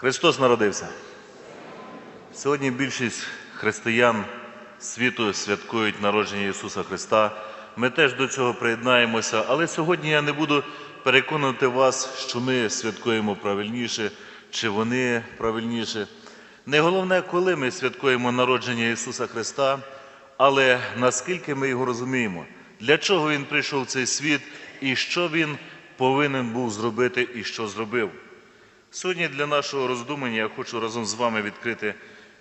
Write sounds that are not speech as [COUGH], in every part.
Христос народився. Сьогодні більшість християн світу святкують народження Ісуса Христа. Ми теж до цього приєднаємося, але сьогодні я не буду переконувати вас, що ми святкуємо правильніше, чи вони правильніше. Не головне, коли ми святкуємо народження Ісуса Христа, але наскільки ми його розуміємо, для чого Він прийшов в цей світ і що Він повинен був зробити і що зробив. Сьогодні для нашого роздумання я хочу разом з вами відкрити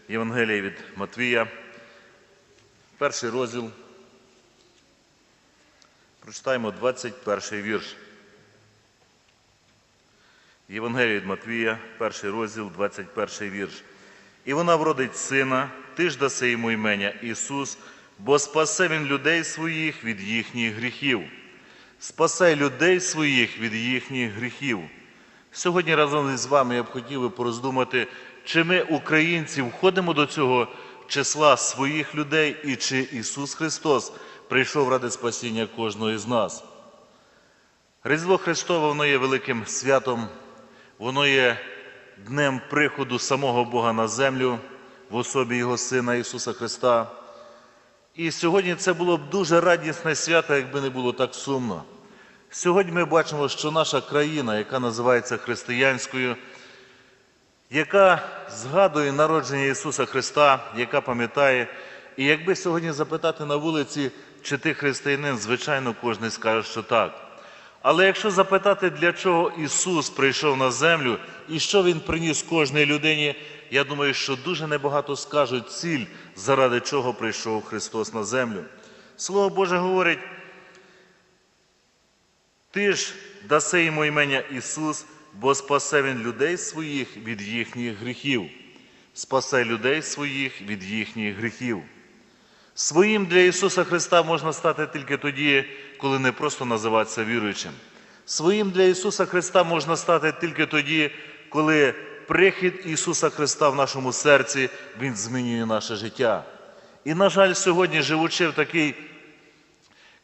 Євангеліє від Матвія, перший розділ. Прочитаємо 21 вірш. Євангеліє від Матвія, перший розділ, 21 вірш. І вона вродить сина, ти ж даси йому імення Ісус, бо спасе він людей своїх від їхніх гріхів. Спасе людей своїх від їхніх гріхів. Сьогодні разом із вами я б хотів би пороздумати, чи ми, українці, входимо до цього числа своїх людей і чи Ісус Христос прийшов ради спасіння кожного із нас. Різдво Христове воно є великим святом, воно є днем приходу самого Бога на землю в особі Його Сина Ісуса Христа. І сьогодні це було б дуже радісне свято, якби не було так сумно. Сьогодні ми бачимо, що наша країна, яка називається християнською, яка згадує народження Ісуса Христа, яка пам'ятає, і якби сьогодні запитати на вулиці, чи ти християнин, звичайно, кожен скаже, що так. Але якщо запитати, для чого Ісус прийшов на землю і що Він приніс кожній людині, я думаю, що дуже небагато скажуть ціль, заради чого прийшов Христос на землю. Слово Боже говорить, ти ж даси йому імення Ісус, бо спасе Він людей своїх від їхніх гріхів. Спасе людей своїх від їхніх гріхів. Своїм для Ісуса Христа можна стати тільки тоді, коли не просто називатися віруючим. Своїм для Ісуса Христа можна стати тільки тоді, коли прихід Ісуса Христа в нашому серці, Він змінює наше життя. І, на жаль, сьогодні, живучи в такій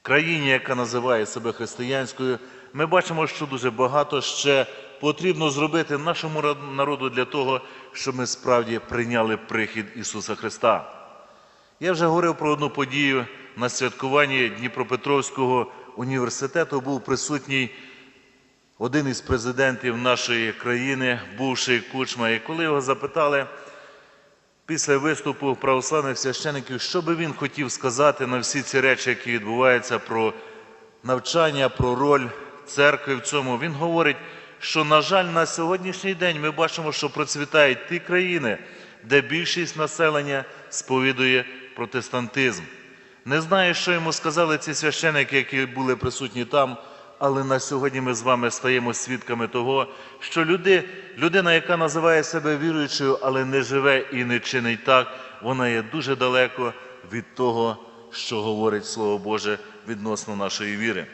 країні, яка називає себе християнською, ми бачимо, що дуже багато ще потрібно зробити нашому народу для того, щоб ми справді прийняли прихід Ісуса Христа. Я вже говорив про одну подію на святкуванні Дніпропетровського університету. Був присутній один із президентів нашої країни, бувший кучма. І коли його запитали після виступу православних священиків, що би він хотів сказати на всі ці речі, які відбуваються про навчання, про роль церкви в цьому, він говорить, що, на жаль, на сьогоднішній день ми бачимо, що процвітають ті країни, де більшість населення сповідує протестантизм. Не знаю, що йому сказали ці священики, які були присутні там, але на сьогодні ми з вами стаємо свідками того, що люди, людина, яка називає себе віруючою, але не живе і не чинить так, вона є дуже далеко від того, що говорить Слово Боже відносно нашої віри.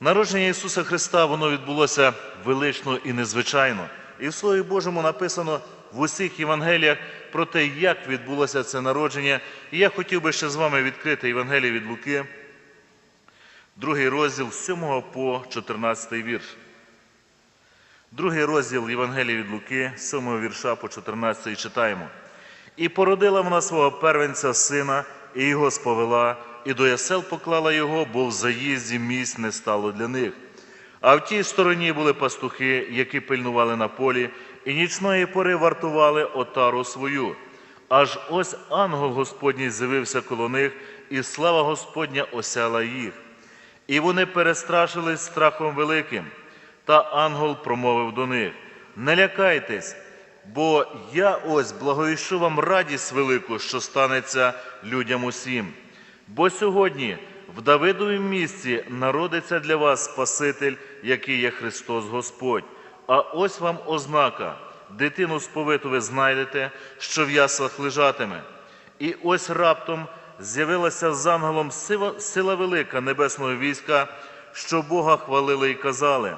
Народження Ісуса Христа воно відбулося велично і незвичайно. І в Слові Божому написано в усіх Євангеліях про те, як відбулося це народження. І я хотів би ще з вами відкрити Євангеліє від Луки, другий розділ з 7 по 14 вірш. Другий розділ Євангелія від Луки, з 7 вірша по 14 читаємо. І породила вона свого первенця сина, і його сповела, і до ясел поклала його, бо в заїзді місць не стало для них. А в тій стороні були пастухи, які пильнували на полі, і нічної пори вартували отару свою. Аж ось ангел Господній з'явився коло них, і слава Господня осяла їх. І вони перестрашились страхом великим. Та ангел промовив до них: Не лякайтесь, бо я ось благовіщу вам радість велику, що станеться людям усім. Бо сьогодні в Давидовім місці народиться для вас Спаситель, який є Христос Господь. А ось вам ознака: дитину сповиту ви знайдете, що в яслах лежатиме. І ось раптом з'явилася з ангелом сила, велика небесного війська, що Бога хвалили і казали.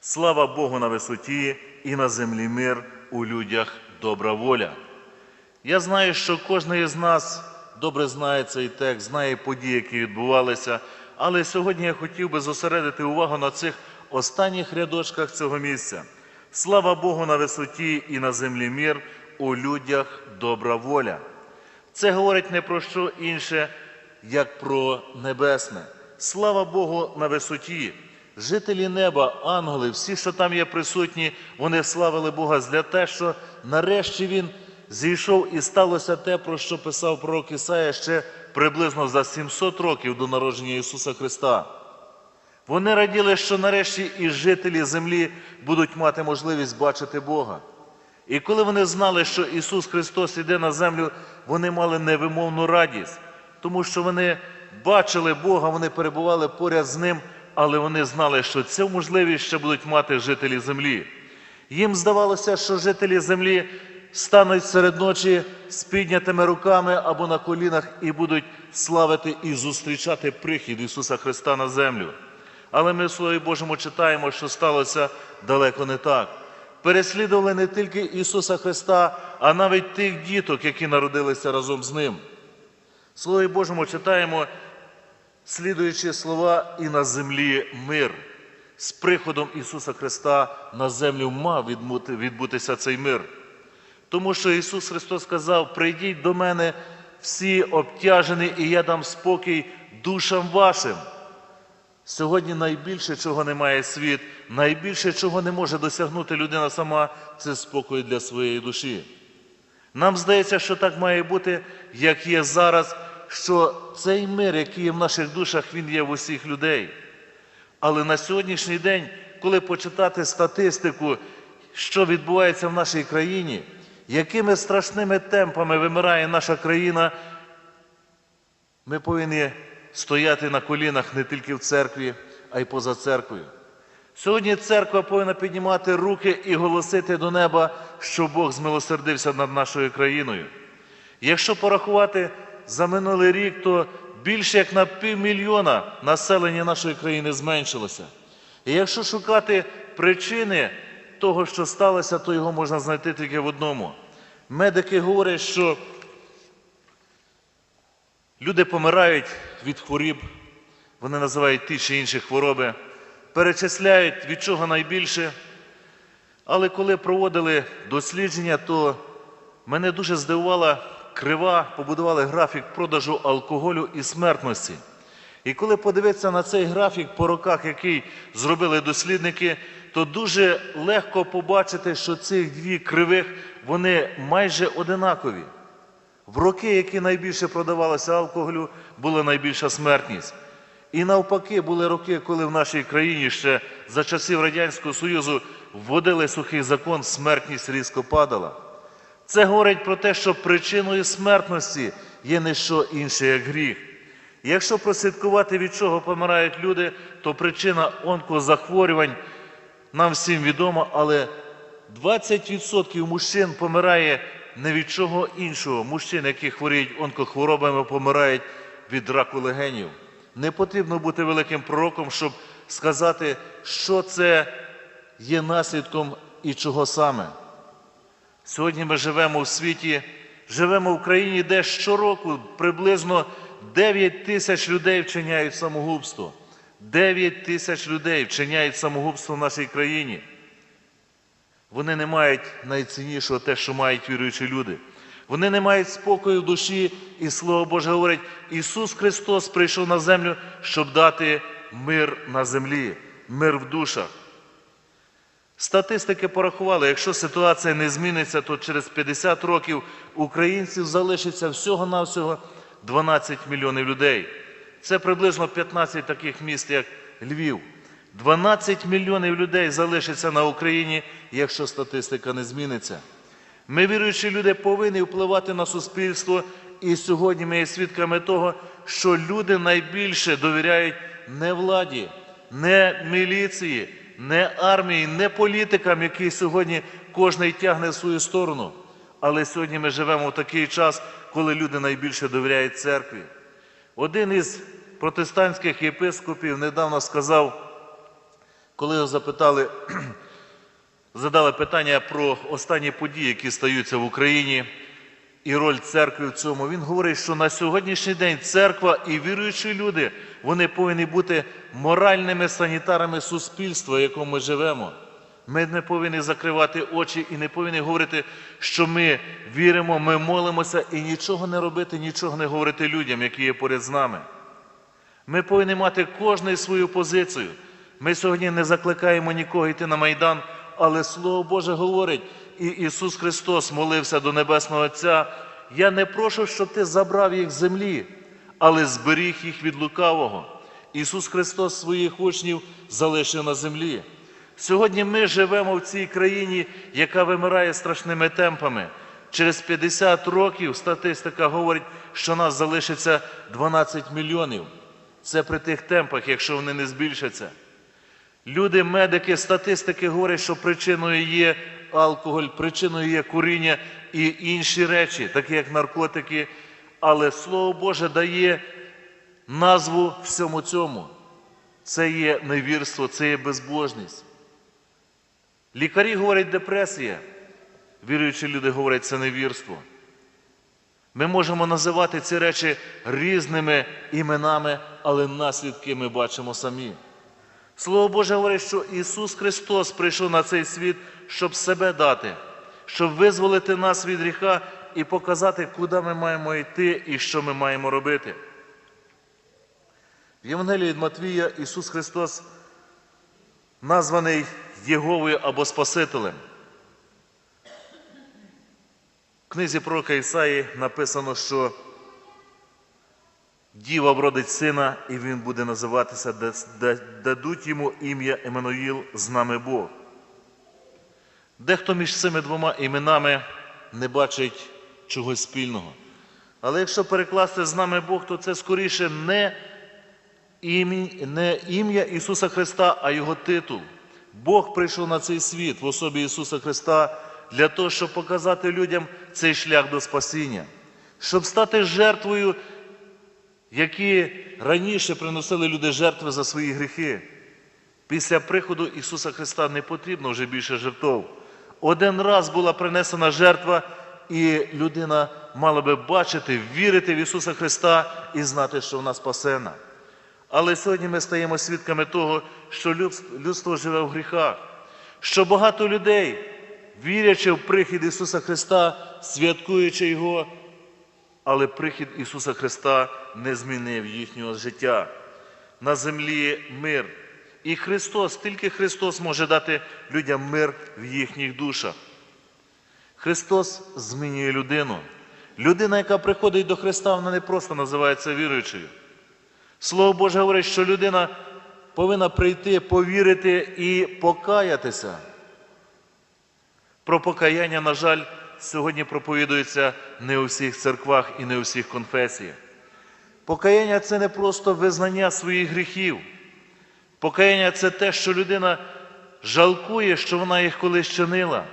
Слава Богу на висоті і на землі мир у людях добра воля. Я знаю, що кожен із нас добре знає цей текст, знає події, які відбувалися, але сьогодні я хотів би зосередити увагу на цих останніх рядочках цього місця. Слава Богу на висоті і на землі мір, у людях добра воля. Це говорить не про що інше, як про небесне. Слава Богу на висоті. Жителі неба, ангели, всі, що там є присутні, вони славили Бога для те, що нарешті Він зійшов і сталося те, про що писав пророк Ісая ще приблизно за 700 років до народження Ісуса Христа. Вони раділи, що нарешті і жителі землі будуть мати можливість бачити Бога. І коли вони знали, що Ісус Христос іде на землю, вони мали невимовну радість, тому що вони бачили Бога, вони перебували поряд з Ним, але вони знали, що цю можливість ще будуть мати жителі землі. Їм здавалося, що жителі землі стануть серед ночі з піднятими руками або на колінах і будуть славити і зустрічати прихід Ісуса Христа на землю. Але ми в Слові Божому читаємо, що сталося далеко не так. Переслідували не тільки Ісуса Христа, а навіть тих діток, які народилися разом з Ним. В Слові Божому читаємо, слідуючи слова, і на землі мир. З приходом Ісуса Христа на землю мав відбутися цей мир. Тому що Ісус Христос сказав: прийдіть до мене всі обтяжені, і я дам спокій душам вашим. Сьогодні найбільше, чого не має світ, найбільше, чого не може досягнути людина сама, це спокій для своєї душі. Нам здається, що так має бути, як є зараз, що цей мир, який є в наших душах, він є в усіх людей. Але на сьогоднішній день, коли почитати статистику, що відбувається в нашій країні, якими страшними темпами вимирає наша країна, ми повинні стояти на колінах не тільки в церкві, а й поза церквою. Сьогодні церква повинна піднімати руки і голосити до неба, що Бог змилосердився над нашою країною. Якщо порахувати за минулий рік, то більше як на півмільйона населення нашої країни зменшилося. І якщо шукати причини того, що сталося, то його можна знайти тільки в одному. Медики говорять, що люди помирають від хворіб, вони називають ті чи інші хвороби, перечисляють від чого найбільше. Але коли проводили дослідження, то мене дуже здивувала крива, побудували графік продажу алкоголю і смертності. І коли подивитися на цей графік по роках, який зробили дослідники, то дуже легко побачити, що цих дві кривих вони майже одинакові. В роки, які найбільше продавалося алкоголю, була найбільша смертність. І навпаки, були роки, коли в нашій країні ще за часів Радянського Союзу вводили сухий закон, смертність різко падала. Це говорить про те, що причиною смертності є не що інше, як гріх. Якщо прослідкувати, від чого помирають люди, то причина онкозахворювань нам всім відома, але 20% мужчин помирає не від чого іншого. Мужчин, які хворіють онкохворобами, помирають від раку легенів. Не потрібно бути великим пророком, щоб сказати, що це є наслідком і чого саме. Сьогодні ми живемо в світі, живемо в країні, де щороку приблизно 9 тисяч людей вчиняють самогубство. 9 тисяч людей вчиняють самогубство в нашій країні. Вони не мають найціннішого те, що мають віруючі люди. Вони не мають спокою в душі, і Слово Боже говорить, Ісус Христос прийшов на землю, щоб дати мир на землі, мир в душах. Статистики порахували, якщо ситуація не зміниться, то через 50 років українців залишиться всього-навсього 12 мільйонів людей. Це приблизно 15 таких міст, як Львів. 12 мільйонів людей залишиться на Україні, якщо статистика не зміниться. Ми, віруючі люди, повинні впливати на суспільство, і сьогодні ми є свідками того, що люди найбільше довіряють не владі, не міліції, не армії, не політикам, які сьогодні кожний тягне в свою сторону. Але сьогодні ми живемо в такий час, коли люди найбільше довіряють церкві. Один із протестантських єпископів недавно сказав, коли його запитали, [CLEARS THROAT] задали питання про останні події, які стаються в Україні, і роль церкви в цьому. Він говорить, що на сьогоднішній день церква і віруючі люди вони повинні бути моральними санітарами суспільства, в якому ми живемо. Ми не повинні закривати очі і не повинні говорити, що ми віримо, ми молимося і нічого не робити, нічого не говорити людям, які є поряд з нами. Ми повинні мати кожний свою позицію. Ми сьогодні не закликаємо нікого йти на Майдан, але Слово Боже говорить, і Ісус Христос молився до Небесного Отця. Я не прошу, щоб ти забрав їх з землі, але зберіг їх від лукавого. Ісус Христос своїх учнів залишив на землі. Сьогодні ми живемо в цій країні, яка вимирає страшними темпами. Через 50 років статистика говорить, що нас залишиться 12 мільйонів. Це при тих темпах, якщо вони не збільшаться. Люди, медики, статистики говорять, що причиною є алкоголь, причиною є куріння і інші речі, такі як наркотики. Але Слово Боже дає назву всьому цьому. Це є невірство, це є безбожність. Лікарі говорять депресія. Віруючі люди говорять, це невірство. Ми можемо називати ці речі різними іменами, але наслідки ми бачимо самі. Слово Боже говорить, що Ісус Христос прийшов на цей світ, щоб себе дати, щоб визволити нас від гріха і показати, куди ми маємо йти і що ми маємо робити. В Євангелії від Матвія Ісус Христос названий Єговою або Спасителем. В книзі пророка Ісаї написано, що діва вродить сина, і він буде називатися, да- да- дадуть йому ім'я Еммануїл, з нами Бог. Дехто між цими двома іменами не бачить чогось спільного. Але якщо перекласти з нами Бог, то це скоріше не ім'я Ісуса Христа, а Його титул. Бог прийшов на цей світ в особі Ісуса Христа для того, щоб показати людям цей шлях до спасіння, щоб стати жертвою, які раніше приносили люди жертви за свої гріхи. Після приходу Ісуса Христа не потрібно вже більше жертв. Один раз була принесена жертва, і людина мала би бачити, вірити в Ісуса Христа і знати, що вона спасена. Але сьогодні ми стаємо свідками того, що людство живе в гріхах, що багато людей, вірячи в прихід Ісуса Христа, святкуючи Його, але прихід Ісуса Христа не змінив їхнього життя. На землі мир. І Христос, тільки Христос може дати людям мир в їхніх душах. Христос змінює людину. Людина, яка приходить до Христа, вона не просто називається віруючою. Слово Боже говорить, що людина повинна прийти, повірити і покаятися. Про покаяння, на жаль, сьогодні проповідується не у всіх церквах і не у всіх конфесіях. Покаяння це не просто визнання своїх гріхів. Покаяння це те, що людина жалкує, що вона їх колись чинила.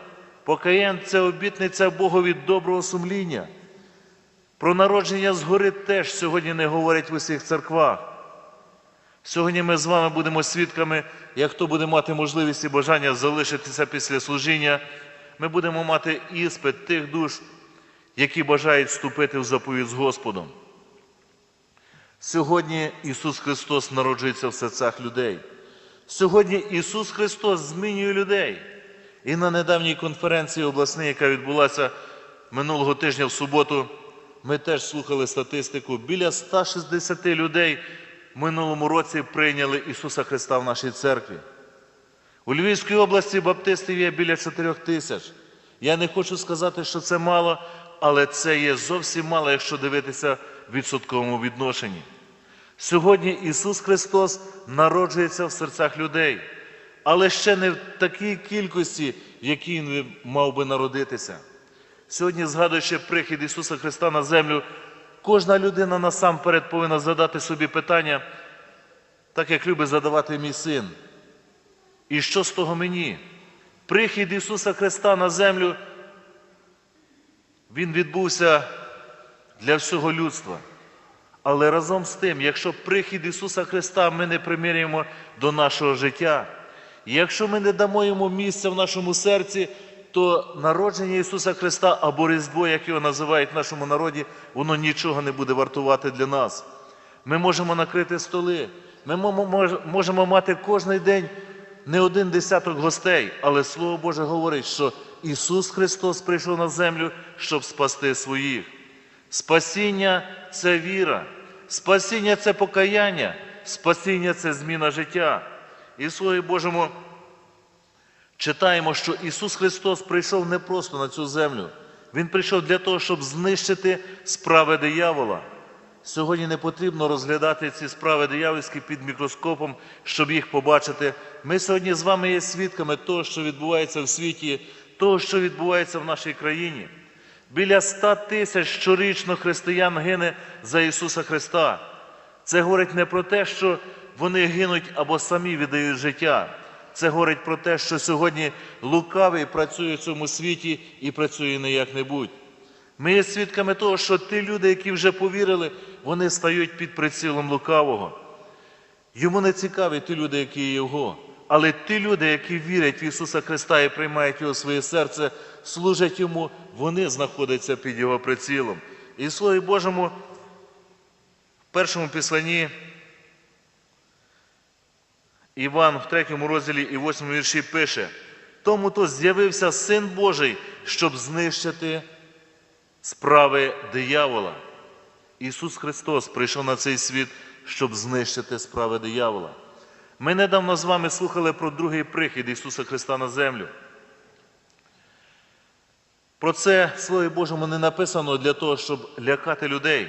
Покаяння це обітниця Богові доброго сумління. Про народження згори теж сьогодні не говорять в усіх церквах. Сьогодні ми з вами будемо свідками, як хто буде мати можливість і бажання залишитися після служіння, ми будемо мати іспит тих душ, які бажають вступити в заповідь з Господом. Сьогодні Ісус Христос народжується в серцях людей. Сьогодні Ісус Христос змінює людей. І на недавній конференції обласній, яка відбулася минулого тижня в суботу, ми теж слухали статистику. Біля 160 людей в минулому році прийняли Ісуса Христа в нашій церкві. У Львівській області баптистів є біля 4 тисяч. Я не хочу сказати, що це мало, але це є зовсім мало, якщо дивитися в відсотковому відношенні. Сьогодні Ісус Христос народжується в серцях людей, але ще не в такій кількості, в якій Він мав би народитися. Сьогодні, згадуючи прихід Ісуса Христа на землю, кожна людина насамперед повинна задати собі питання, так як любить задавати мій син. І що з того мені? Прихід Ісуса Христа на землю, Він відбувся для всього людства. Але разом з тим, якщо прихід Ісуса Христа ми не примірюємо до нашого життя, якщо ми не дамо йому місця в нашому серці, то народження Ісуса Христа або Різдво, як його називають в нашому народі, воно нічого не буде вартувати для нас. Ми можемо накрити столи, ми можемо мати кожен день не один десяток гостей, але Слово Боже говорить, що Ісус Христос прийшов на землю, щоб спасти своїх. Спасіння це віра, спасіння це покаяння, спасіння це зміна життя. І в Слові Божому читаємо, що Ісус Христос прийшов не просто на цю землю. Він прийшов для того, щоб знищити справи диявола. Сьогодні не потрібно розглядати ці справи диявольські під мікроскопом, щоб їх побачити. Ми сьогодні з вами є свідками того, що відбувається в світі, того, що відбувається в нашій країні. Біля ста тисяч щорічно християн гине за Ісуса Христа. Це говорить не про те, що вони гинуть або самі віддають життя. Це говорить про те, що сьогодні лукавий працює в цьому світі і працює не як-небудь. Ми є свідками того, що ті люди, які вже повірили, вони стають під прицілом лукавого. Йому не цікаві ті люди, які є його. Але ті люди, які вірять в Ісуса Христа і приймають Його своє серце, служать Йому, вони знаходяться під Його прицілом. І Слові Божому, в першому післанні Іван в третьому розділі і восьмому вірші пише: тому то з'явився Син Божий, щоб знищити справи диявола. Ісус Христос прийшов на цей світ, щоб знищити справи диявола. Ми недавно з вами слухали про другий прихід Ісуса Христа на землю. Про це в Слові Божому не написано для того, щоб лякати людей.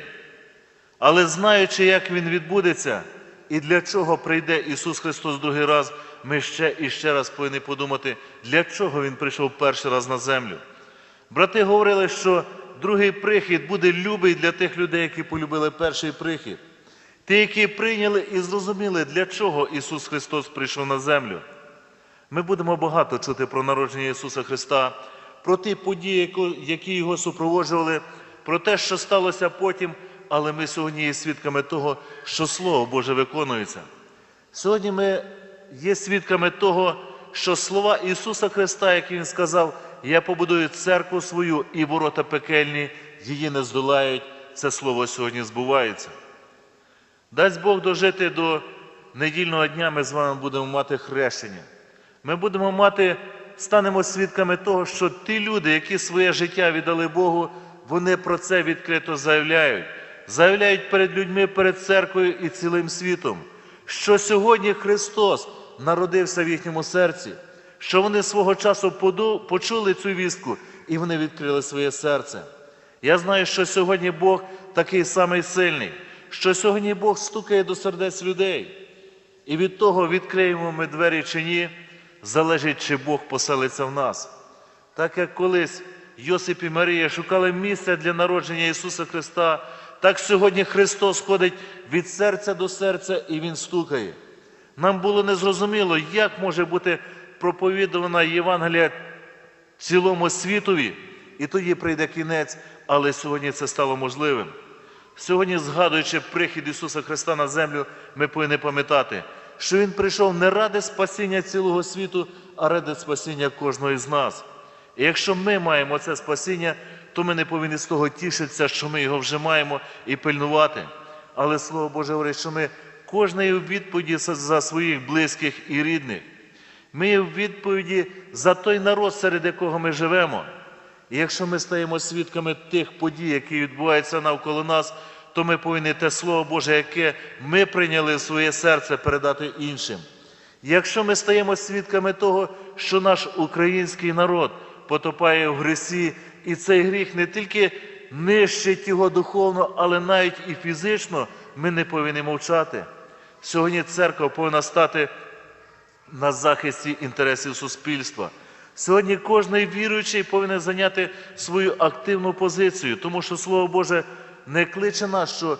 Але знаючи, як Він відбудеться і для чого прийде Ісус Христос другий раз, ми ще і ще раз повинні подумати, для чого Він прийшов перший раз на землю. Брати говорили, що другий прихід буде любий для тих людей, які полюбили перший прихід. Ті, які прийняли і зрозуміли, для чого Ісус Христос прийшов на землю. Ми будемо багато чути про народження Ісуса Христа, про ті події, які Його супроводжували, про те, що сталося потім, але ми сьогодні є свідками того, що Слово Боже виконується. Сьогодні ми є свідками того, що слова Ісуса Христа, які Він сказав, я побудую церкву свою і ворота пекельні, її не здолають. Це слово сьогодні збувається. Дасть Бог дожити до недільного дня, ми з вами будемо мати хрещення. Ми будемо мати, станемо свідками того, що ті люди, які своє життя віддали Богу, вони про це відкрито заявляють. Заявляють перед людьми, перед церквою і цілим світом, що сьогодні Христос народився в їхньому серці, що вони свого часу почули цю вістку і вони відкрили своє серце. Я знаю, що сьогодні Бог такий самий сильний що сьогодні Бог стукає до сердець людей. І від того, відкриємо ми двері чи ні, залежить, чи Бог поселиться в нас. Так як колись Йосип і Марія шукали місця для народження Ісуса Христа, так сьогодні Христос ходить від серця до серця і Він стукає. Нам було незрозуміло, як може бути проповідувана Євангелія цілому світові, і тоді прийде кінець, але сьогодні це стало можливим. Сьогодні, згадуючи прихід Ісуса Христа на землю, ми повинні пам'ятати, що Він прийшов не ради спасіння цілого світу, а ради спасіння кожного з нас. І якщо ми маємо це спасіння, то ми не повинні з того тішитися, що ми його вже маємо і пильнувати. Але Слово Боже говорить, що ми кожної відповіді за своїх близьких і рідних. Ми в відповіді за той народ, серед якого ми живемо. І якщо ми стаємо свідками тих подій, які відбуваються навколо нас, то ми повинні те Слово Боже, яке ми прийняли в своє серце, передати іншим. Якщо ми стаємо свідками того, що наш український народ потопає в грісі, і цей гріх не тільки нищить його духовно, але навіть і фізично, ми не повинні мовчати. Сьогодні церква повинна стати на захисті інтересів суспільства. Сьогодні кожен віруючий повинен зайняти свою активну позицію, тому що Слово Боже не кличе нас, що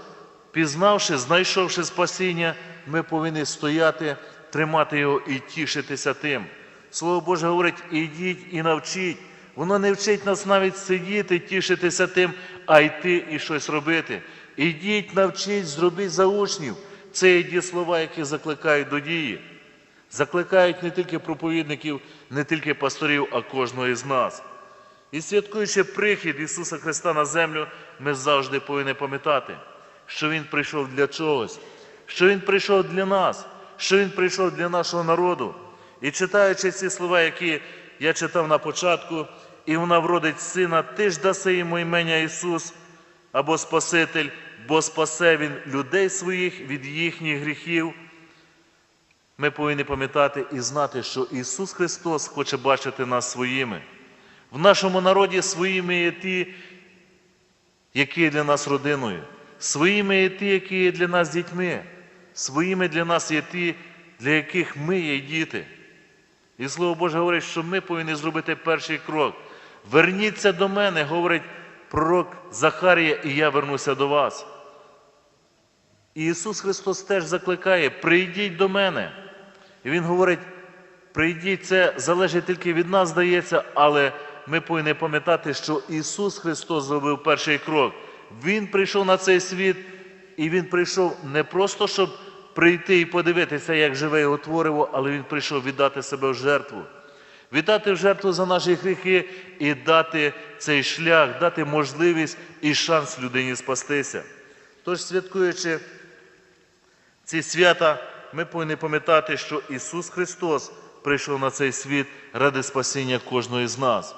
пізнавши, знайшовши спасіння, ми повинні стояти, тримати його і тішитися тим. Слово Боже говорить, ідіть і навчіть. Воно не вчить нас навіть сидіти, тішитися тим, а йти і щось робити. Ідіть, навчіть, зробіть за учнів. Це є ті слова, які закликають до дії закликають не тільки проповідників, не тільки пасторів, а кожного із нас. І святкуючи прихід Ісуса Христа на землю, ми завжди повинні пам'ятати, що Він прийшов для чогось, що Він прийшов для нас, що Він прийшов для нашого народу. І читаючи ці слова, які я читав на початку, і вона вродить сина, ти ж даси йому імення Ісус або Спаситель, бо спасе Він людей своїх від їхніх гріхів. Ми повинні пам'ятати і знати, що Ісус Христос хоче бачити нас своїми. В нашому народі своїми є ті, які є для нас родиною, своїми є ті, які є для нас дітьми, своїми для нас є ті, для яких ми є діти. І Слово Боже говорить, що ми повинні зробити перший крок. Верніться до мене, говорить пророк Захарія, і я вернуся до вас. І Ісус Христос теж закликає: прийдіть до мене. І Він говорить, прийдіть, це залежить тільки від нас, здається, але ми повинні пам'ятати, що Ісус Христос зробив перший крок. Він прийшов на цей світ, і Він прийшов не просто, щоб прийти і подивитися, як живе його твориво, але Він прийшов віддати себе в жертву. Віддати в жертву за наші гріхи і дати цей шлях, дати можливість і шанс людині спастися. Тож, святкуючи ці свята, ми повинні пам'ятати, що Ісус Христос прийшов на цей світ ради спасіння кожного з нас,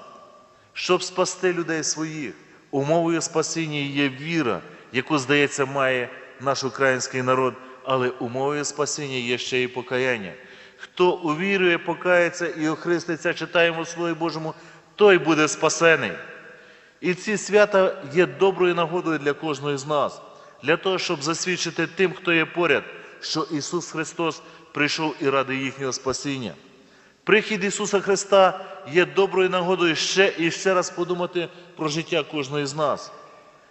щоб спасти людей своїх. Умовою спасіння є віра, яку, здається, має наш український народ, але умовою спасіння є ще і покаяння. Хто увірує, покається і охриститься, читаємо Слові Божому, той буде спасений. І ці свята є доброю нагодою для кожного з нас, для того, щоб засвідчити тим, хто є поряд, що Ісус Христос прийшов і ради їхнього спасіння. Прихід Ісуса Христа є доброю нагодою ще і ще раз подумати про життя кожного з нас.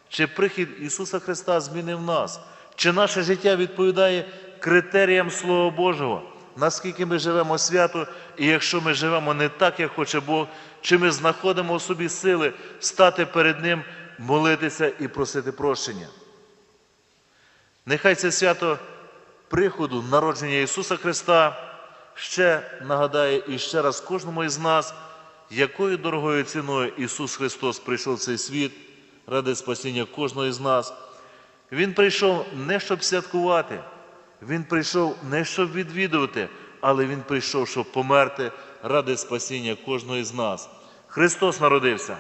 Чи прихід Ісуса Христа змінив нас? Чи наше життя відповідає критеріям Слова Божого? Наскільки ми живемо свято, і якщо ми живемо не так, як хоче Бог, чи ми знаходимо у собі сили стати перед Ним, молитися і просити прощення? Нехай це свято приходу, народження Ісуса Христа ще нагадає і ще раз кожному із нас, якою дорогою ціною Ісус Христос прийшов в цей світ ради спасіння кожного із нас. Він прийшов не щоб святкувати, Він прийшов не щоб відвідувати, але Він прийшов, щоб померти ради спасіння кожного із нас. Христос народився.